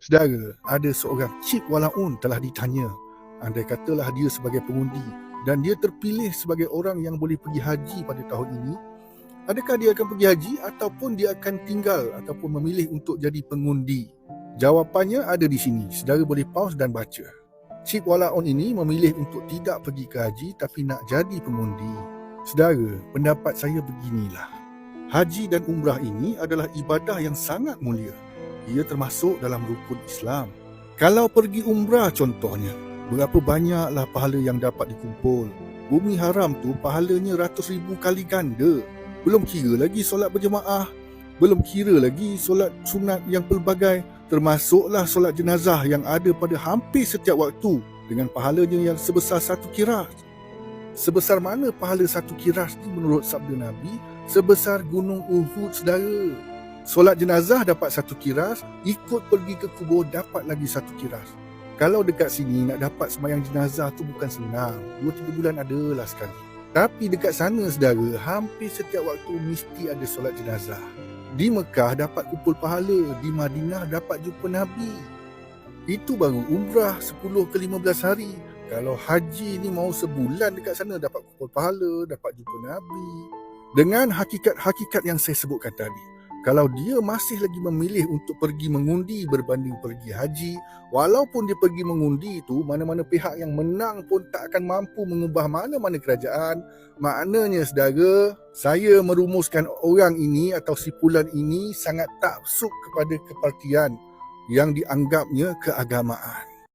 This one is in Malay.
Sedara, ada seorang Cik Walaun telah ditanya andai katalah dia sebagai pengundi dan dia terpilih sebagai orang yang boleh pergi haji pada tahun ini, adakah dia akan pergi haji ataupun dia akan tinggal ataupun memilih untuk jadi pengundi? Jawapannya ada di sini. Saudara boleh pause dan baca. Cik Walaun ini memilih untuk tidak pergi ke haji tapi nak jadi pengundi. Saudara, pendapat saya beginilah. Haji dan umrah ini adalah ibadah yang sangat mulia. Ia termasuk dalam rukun Islam. Kalau pergi umrah contohnya, berapa banyaklah pahala yang dapat dikumpul. Bumi haram tu pahalanya ratus ribu kali ganda. Belum kira lagi solat berjemaah. Belum kira lagi solat sunat yang pelbagai. Termasuklah solat jenazah yang ada pada hampir setiap waktu dengan pahalanya yang sebesar satu kiras. Sebesar mana pahala satu kiras ni menurut sabda Nabi? Sebesar gunung Uhud saudara. Solat jenazah dapat satu kiras, ikut pergi ke kubur dapat lagi satu kiras. Kalau dekat sini nak dapat semayang jenazah tu bukan senang. Dua tiga bulan adalah sekali. Tapi dekat sana saudara, hampir setiap waktu mesti ada solat jenazah. Di Mekah dapat kumpul pahala, di Madinah dapat jumpa Nabi. Itu baru umrah 10 ke 15 hari. Kalau haji ni mau sebulan dekat sana dapat kumpul pahala, dapat jumpa Nabi. Dengan hakikat-hakikat yang saya sebutkan tadi, kalau dia masih lagi memilih untuk pergi mengundi berbanding pergi haji, walaupun dia pergi mengundi itu, mana-mana pihak yang menang pun tak akan mampu mengubah mana-mana kerajaan. Maknanya saudara, saya merumuskan orang ini atau sipulan ini sangat taksub kepada kepartian yang dianggapnya keagamaan.